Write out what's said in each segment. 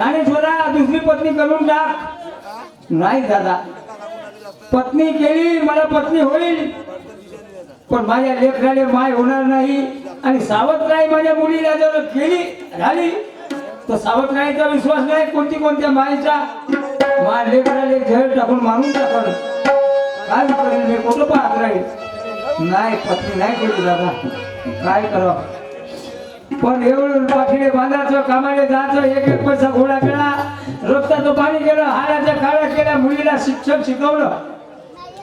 आणि छोरा दुसरी पत्नी करून टाक. नाही दादा. पत्नी केली मला पत्नी होईल. पण माझ्या लेकराने माय होणार नाही. आणि सावतराय माझ्या मुलीला जर केली झाली तर सावतरायचा विश्वास नाही कोणती कोणत्या मायचा माझ्या लेकराला झेल टाकून मारून टाकल. काय करेल मी? कुठं पाहत राहील? नाही पत्नी नाही केली दादा. काय करावं? पण एवढं पाठीने बांधायचं कामाने जायचं एक एक पैसा गोळा केला रक्ताचं पाणी केलं हाडाच्या काळ्या केल्या मुलीला शिक्षण शिकवलं.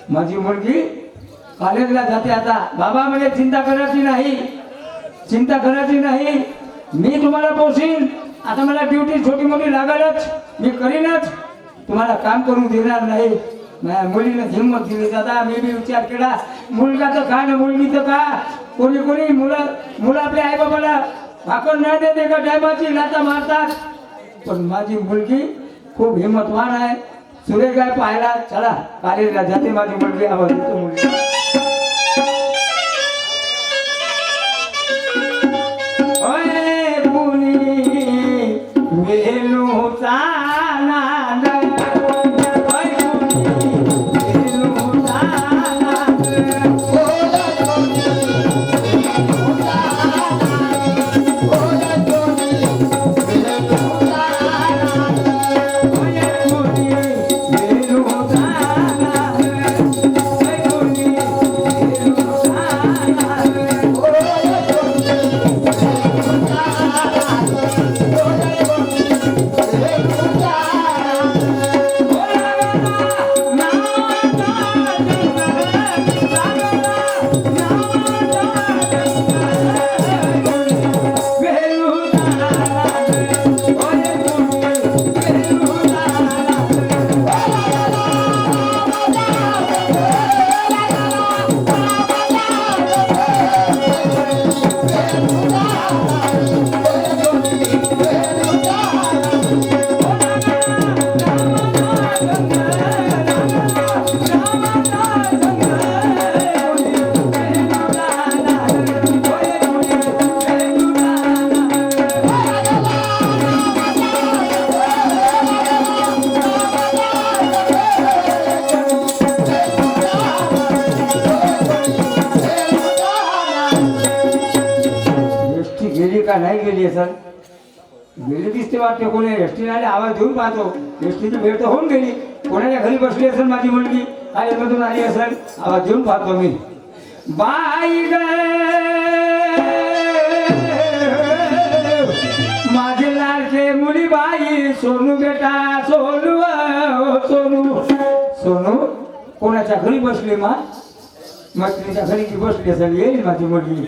माझी मुलगी कॉलेजला जाते आता. बाबा म्हणजे चिंता करायची नाही. चिंता करायची नाही. मी तुम्हाला पोसीन आता मला ड्युटी छोटी मोठी लागेलच. मी करीनच. तुम्हाला काम करून देणार नाही. माझ्या मुलीनं हिंमत दिली दादा मी बी विचार केला मुलगा तर का ना मुलगी तर का कोणी कोणी मुलं मुलं आपल्या आई आपण भाकर नाही देते का टायमाची लाता मारतात. पण माझी मुलगी खूप हिंमतवान आहे. सुरेख आहे पाहायला. चला कॉलेजला जाते माझी मुलगी आवाज मुलगी. का नाही गेली सर. गेली दिसते वाटते. कोणी एसटी आले आवाज देऊन पाहतो. एसटीची भेट तर होऊन गेली. कोणाच्या घरी बसली असेल माझी मुलगी? मधून आली असेल आवाज देऊन पाहतो मी. बाई ग माझे लाडके मुली बाई सोनू बेटा सोनू सोनू. सोनू कोणाच्या घरी बसली मा? मैत्रिणीच्या घरी बसली असेल येईल माझी मुलगी.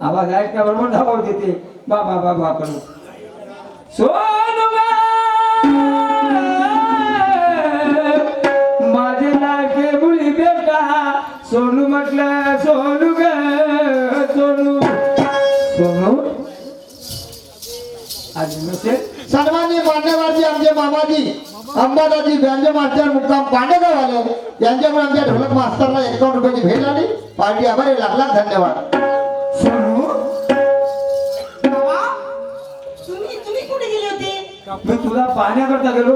आवाज ऐकल्याबरोबर धावत देते बाबा बाबा करू. सोनुबा माझे लाडके मुली बेटा सोनू म्हटलं सोनू ग सोनू. सोनू. आज नसेल सन्माननीय मान्यवरजी आमचे मामाजी अंबादाजी व्यंजन मास्टर मुक्काम पांडेगाव आले. यांच्यामुळे आमच्या ढोलक मास्तरला एकावन्न रुपयाची भेट आली. पार्टी आभारी लागला धन्यवाद. तुला पाहण्याकरता गेलो.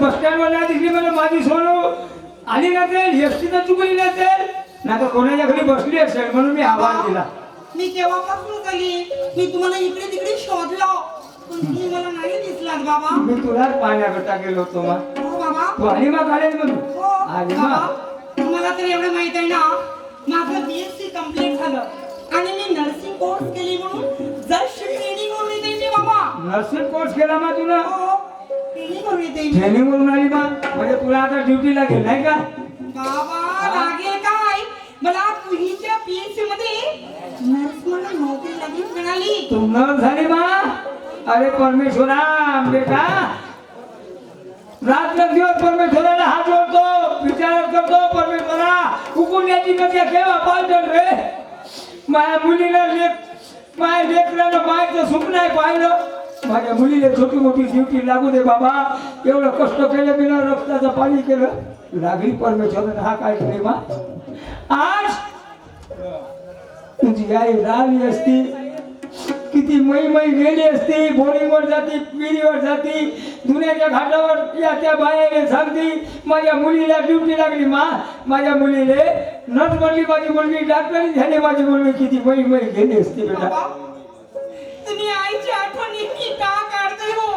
बस स्टँडवर नाही दिसली मला माझी सोनू. आली नसेल एसटी तर चुकली नसेल. नाही तर कोणाच्या घरी बसली असेल म्हणून मी आवाज दिला. मी केव्हापासून आली मी तुम्हाला इकडे तिकडे शोधलो. पण तुम्ही मला नाही दिसलात बाबा. मी तुलाच पाहण्याकरता गेलो होतो मग हो बाबा. तू मग कॉलेज मधून हो बाबा. तुम्हाला तर एवढं माहीत आहे ना माझं बीएससी कंप्लीट झालं. आणि मी नर्सिंग कोर्स केली म्हणून जस्ट ट्रेनिंग मी बाबा नर्सिंग कोर्स केला मग तुला? हो ट्रेनिंग करून येते ट्रेनिंग वरून आली मग म्हणजे तुला आता ड्युटी लागेल नाही का? बाबा लागेल काय? मला तुझीच्या पीएससी मध्ये नर्स म्हणून नोकरी लगेच मिळाली. तू न झाली मा अरे परमेश्वरा बेटा. रात्र दिवस परमेश्वराला हात जोडतो विचार करतो परमेश्वरा कुकुण्याची नद्या केव्हा पालटल रे. माझ्या मुलीला लेख माझ्या लेकरानं मायचं सुख नाही पाहिलं. माझ्या मुलीला छोटी मोठी ड्युटी लागू दे बाबा. एवढं कष्ट केलं बिना रक्ताचं पाणी केलं. लागली परमेश्वर हा काय प्रेमा आज तुझी आई राहिली असती. किती मै मै गेली असती. बोरिंगवर जाती पिढीवर जाती. दुन्याच्या घाटावर या त्या बायाने सांगती माझ्या मुलीला ड्युटी लागली मा. माझ्या मुलीले नर्स बनली माझी मुलगी डॉक्टरी झाली माझी मुलगी किती मै मै गेली असती बेटा. तुम्ही आठवण इतकी का काढते हो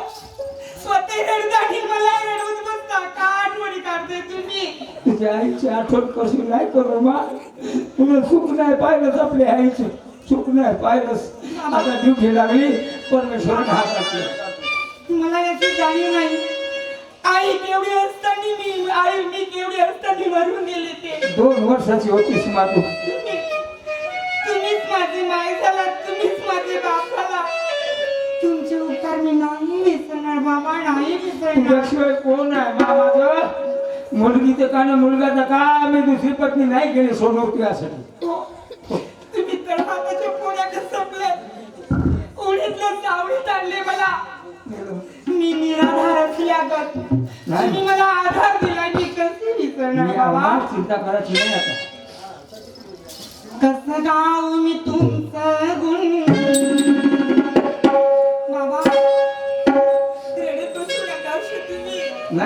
स्वतः रडतानी मला रडवत बसता. का आठवणी काढते तुम्ही? तुझ्या आईची आठवण कशी नाही करू मा. तुला सुख नाही पाहिलंच आपल्या आईचं. सुख नाही पाहिलंच. आता ड्युटी लागली परमेश्वराने हात टाकले मला याची जाणीव नाही. आई केवढी असताना मी आई मी केवढी असताना मरून गेले ते. दोन वर्षाची होतीस मा तू तुम्ही- तुम्हीच माझी माय झाला तुम्हीच माझे बाप झाला तुमचे उपकार मी नाही विसरणार बाबा नाही विसरणार. तुझ्याशिवाय कोण आहे मा माझं मुलगी तर का ना मुलगा तर का मी दुसरी पत्नी नाही केली सोडवती यासाठी हो. तुम्ही तर हाताच्या पोळ्या कसपले उडीतलं सावळीत आणले मला. मी निराधार असल्यागत नाही. तुम्ही मला आधार दिला मी विसरणार मी बाबा? आम्हाला चिंता करायची नाही आता. कसं गाऊ मी तुमचं गुण?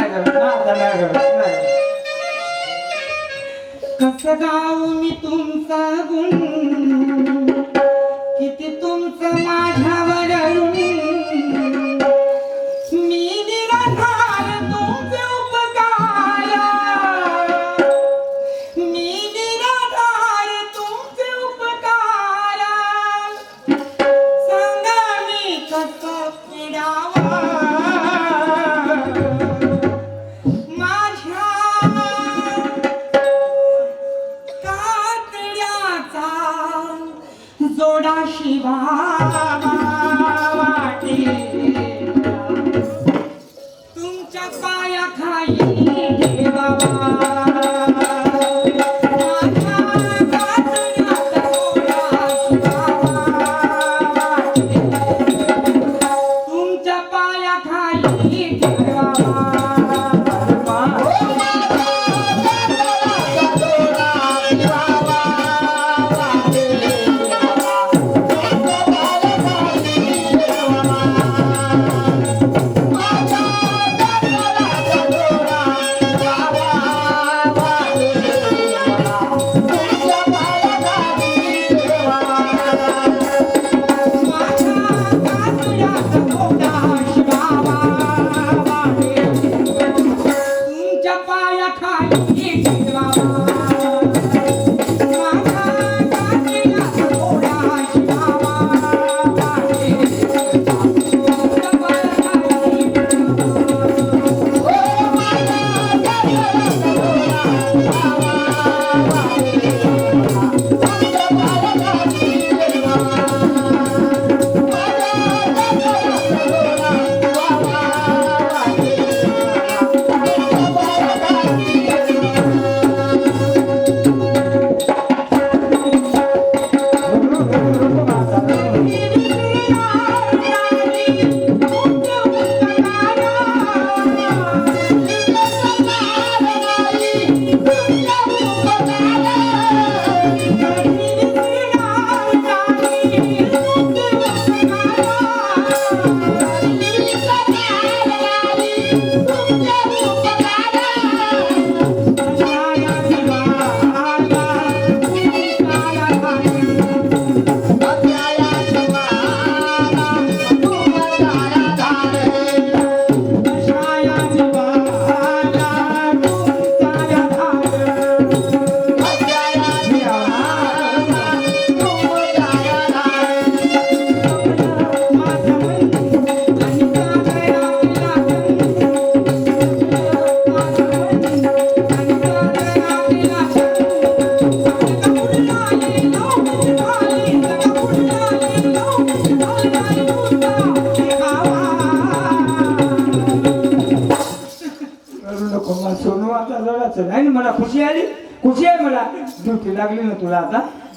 नाही करत ना आता नाही करत नाही कसं गाऊ मी तुमचा गुण? तुमच्या पायाखाली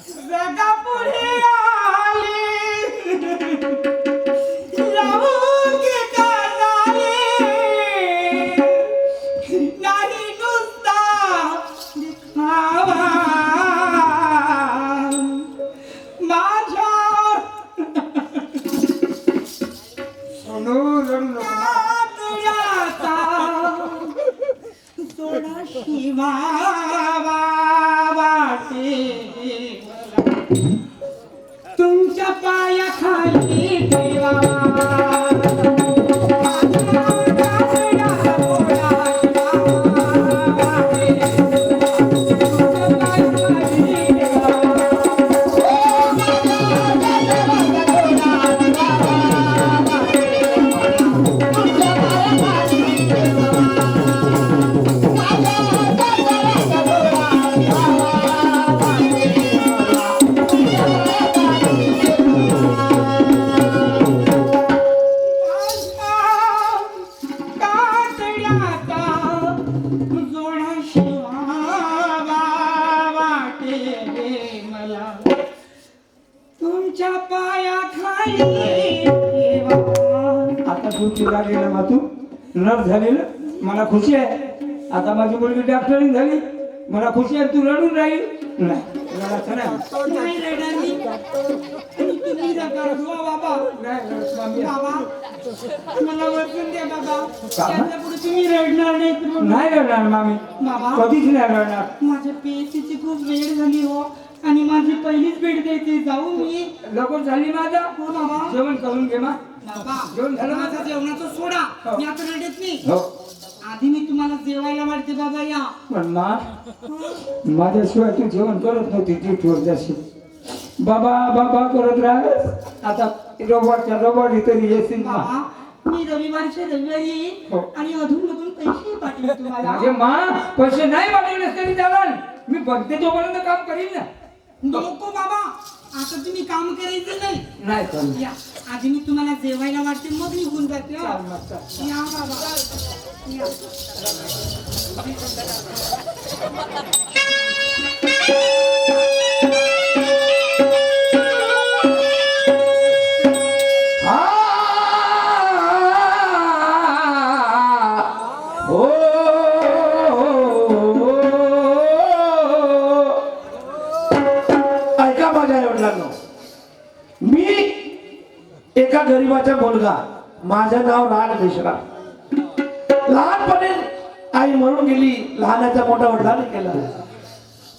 आता आता तू चिरा गेला मा तू. नर्स झाली ना मला खुशी आहे. आता माझी मुलगी डॉक्टरी झाली. मला खुशी आहे. तू रडून राहील. तुम्ही रडू रडणार नाही नाही रडणार मामी. कधीच नाही रडणार. माझ्या पेशीची खूप वेळ झाली हो. आणि माझी पहिलीच भेट द्यायची जाऊ मी. लवकर झाली माझा. हो बाबा जेवण करून घे मा. बाबा जेवण झालं माझा जेवणाचं सोडा. हो. मी आता रडत नाही. हो. आधी मी तुम्हाला जेवायला वाटते बाबा या. पण मा माझ्याशिवाय तू जेवण करत नव्हती ती ठेवत जाशील बाबा बाबा करत राह. आता रोबोटच्या रोबोट तरी येशील मा बाबा मी रविवारच्या रविवारी येईन हो. आणि अधून मधून पैसे पाठवेन तुम्हाला. माझे मा पैसे नाही पाठवले तरी चालेल. मी बघते तोपर्यंत काम करीन ना. नको बाबा. आता तुम्ही काम करायचं नाही. या. आधी मी तुम्हाला जेवायला वाटते मग निघून जाते हो. चाल मग, चाल. या बाबा. या. मित्रांनो मी एका गरीबाचा मुलगा. माझं नाव लाल मिश्रा. लहानपणी आई म्हणून गेली लहानाचा मोठा वडिलांनी केला.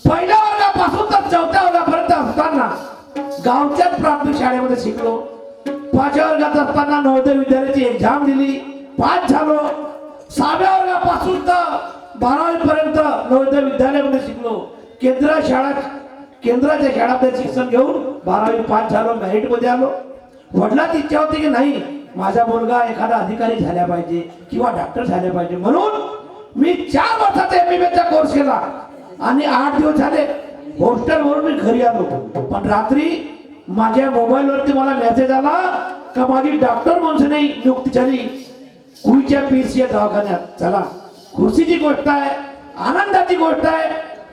पहिल्या वर्गापासून तर चौथ्या वर्गापर्यंत असताना गावच्याच प्राथमिक शाळेमध्ये शिकलो. पाचव्या वर्गात असताना नवोदय विद्यालयाची एक्झाम दिली. पास झालो. सहाव्या वर्गापासून तर बारावी पर्यंत नवोदय विद्यालयामध्ये शिकलो. केंद्र शाळा केंद्राच्या खेळामध्ये शिक्षण घेऊन बारावी पास झालो merit मध्ये आलो. वडिलांची इच्छा होती की नाही माझा मुलगा एखादा अधिकारी झाला पाहिजे किंवा डॉक्टर झाले पाहिजे. म्हणून मी चार वर्षाचा एमबीबीएसचा कोर्स केला आणि आठ दिवस झाले हॉस्टेलवरून मी घरी आलो. पण रात्री माझ्या मोबाईलवरती मला मेसेज आला का माझी डॉक्टर म्हणून नियुक्ती झाली. कुईच्या पीसी या दवाखान्यात. चला खुर्चीची गोष्ट आहे आनंदाची गोष्ट आहे.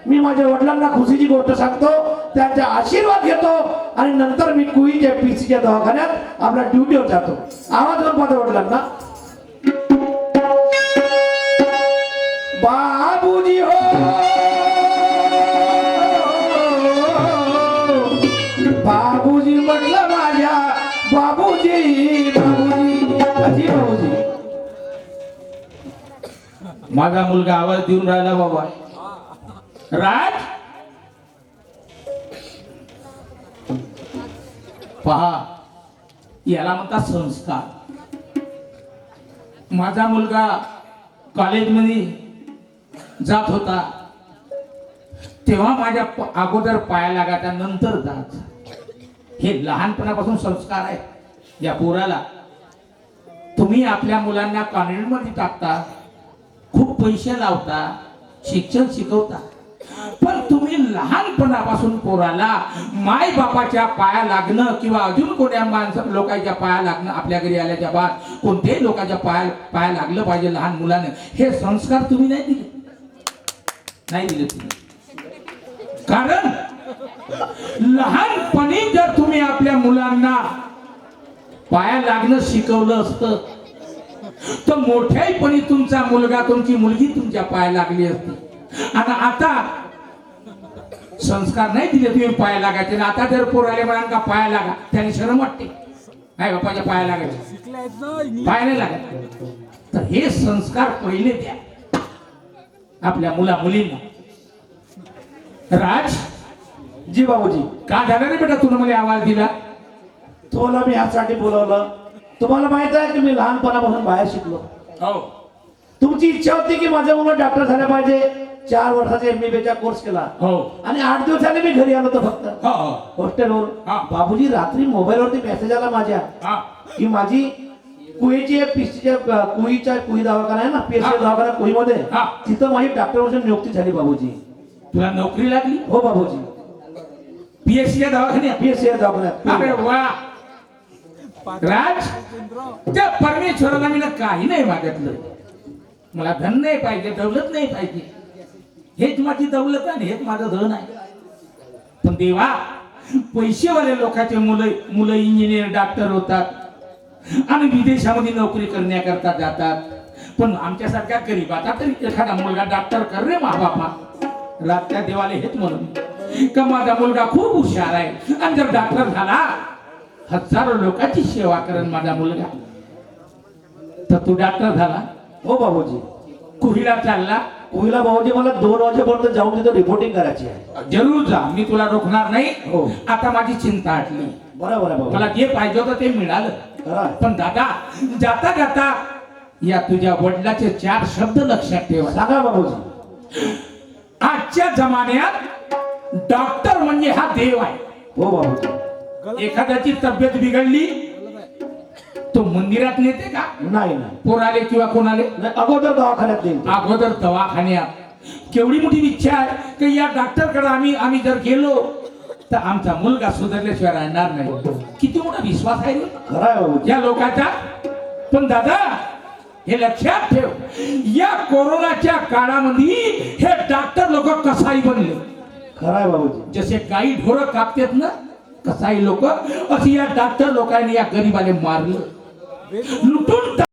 मी माझ्या वडिलांना खुशीची गोष्ट सांगतो त्यांचा आशीर्वाद घेतो आणि नंतर मी कुईच्या पीसीच्या दवाखान्यात आपल्या ड्युटीवर जातो. आवाज करून माझ्या वडिलांना. बाबूजी हो! बाबूजी म्हटलं माझ्या बाबूजी बाबूजी अजी बाबूजी. माझा मुलगा आवाज देऊन राहिला बाबा. राज? पहा याला म्हणतात संस्कार. माझा मुलगा कॉलेजमध्ये जात होता. तेव्हा माझ्या अगोदर पाया लागायचा नंतर जात. हे लहानपणापासून संस्कार आहे. या पोराला तुम्ही आपल्या मुलांना कॉन्व्हेंटमध्ये टाकता खूप पैसे लावता शिक्षण शिकवता. पण तुम्ही लहानपणापासून पोराला माय बापाच्या पाया लागणं किंवा अजून कोण्या माणसं लोकांच्या पाया लागणं आपल्या घरी आल्याच्या बाद कोणत्याही लोकांच्या पाया पाया लागलं पाहिजे लहान मुलाने हे संस्कार तुम्ही नाही दिले. नाही दिले तुम्ही. कारण लहानपणी जर तुम्ही आपल्या मुलांना पाया लागणं शिकवलं असतं तर मोठ्याहीपणी तुमचा मुलगा तुमची मुलगी तुमच्या पाया लागली असती. आणि आता संस्कार नाही दिले तुम्ही पाया लागायचे आणि आता जर पोराले म्हणाल का पाया लागा. त्याने शरम वाटते. नाही बापाच्या पाया लागायचे पाया नाही लागत. तर हे संस्कार पहिले द्या. आपल्या मुला मुलींना. राज जी बाबूजी का झालं रे बेटा तुला मला आवाज दिला? तुम्हाला मी यासाठी बोलवलं. तुम्हाला माहीत आहे की मी लहानपणापासून बाहेर शिकलो. हो. तुमची इच्छा होती की माझ्या मुलं डॉक्टर झाले पाहिजे. चार वर्षाचा एमबीबीचा कोर्स केला. हो. आणि आठ दिवसाने मी घरी आलो होतो फक्त. हो हो. हॉस्टेलवर हा. बाबूजी रात्री मोबाईलवरती मेसेज आला माझ्या. हा. की माझी कुईची पीसीच्या कुईच्या कुई दवाखाना आहे ना पीएससी हा. दवाखाना कुईमध्ये. हा. तिथं माझी डॉक्टर म्हणून नियुक्ती झाली बाबूजी. तुला नोकरी लागली? हो बाबूजी. पीएससी दवाखान्यात? पीएससी दवाखान्यात. अरे वा. राज त्या परमेश्वराला मी ना काही नाही मागितलं. मला धन नाही पाहिजे दौलत नाही पाहिजे. हेच माझी दौलत आहे आणि हेच माझं धन आहे. पण देवा पैसेवाले लोकांचे मुलं मुलं इंजिनियर डॉक्टर होतात. आणि विदेशामध्ये नोकरी करण्याकरता जातात. पण आमच्यासारख्या गरीबाचा तरी एखादा मुलगा डॉक्टर कर रे मा बापा रात्या देवाले हेच म्हणून. का माझा मुलगा खूप हुशार आहे. आणि जर डॉक्टर झाला हजारो लोकांची सेवा करेन माझा मुलगा. तर तू डॉक्टर झाला. हो बाबूजी कुहिला चालला? कुईला बाबूजी मला दोन वाजेपर्यंत जाऊन तिथं रिपोर्टिंग करायची आहे. जरूर जा मी तुला रोखणार नाही. हो. आता माझी चिंता आटली. बरोबर आहे मला जे पाहिजे होतं ते मिळालं. पण दादा जाता जाता या तुझ्या वडिलाचे चार शब्द लक्षात ठेवा. सांगा बाबूजी. आजच्या जमान्यात डॉक्टर म्हणजे हा देव आहे. हो बाबूजी. एखाद्याची तब्येत बिघडली तो मंदिरात नेते का? नाही नाही. पोराले किंवा कोणाले? अगोदर दवाखान्यात देईल अगोदर दवाखान्यात. केवढी मोठी इच्छा आहे की या डॉक्टरकडे आम्ही आम्ही जर गेलो तर आमचा मुलगा सुधारल्याशिवाय राहणार नाही. किती मोठा विश्वास आहे खरं या लोकांचा. पण दादा हे लक्षात ठेव. या कोरोनाच्या काळामध्ये हे डॉक्टर लोक कसाई बनले? खरं आहे बाबूजी जसे गाई ढोरं कापतात ना कसाई लोक अशी या डॉक्टर लोकांनी या गरीबाले मारलं. নতুন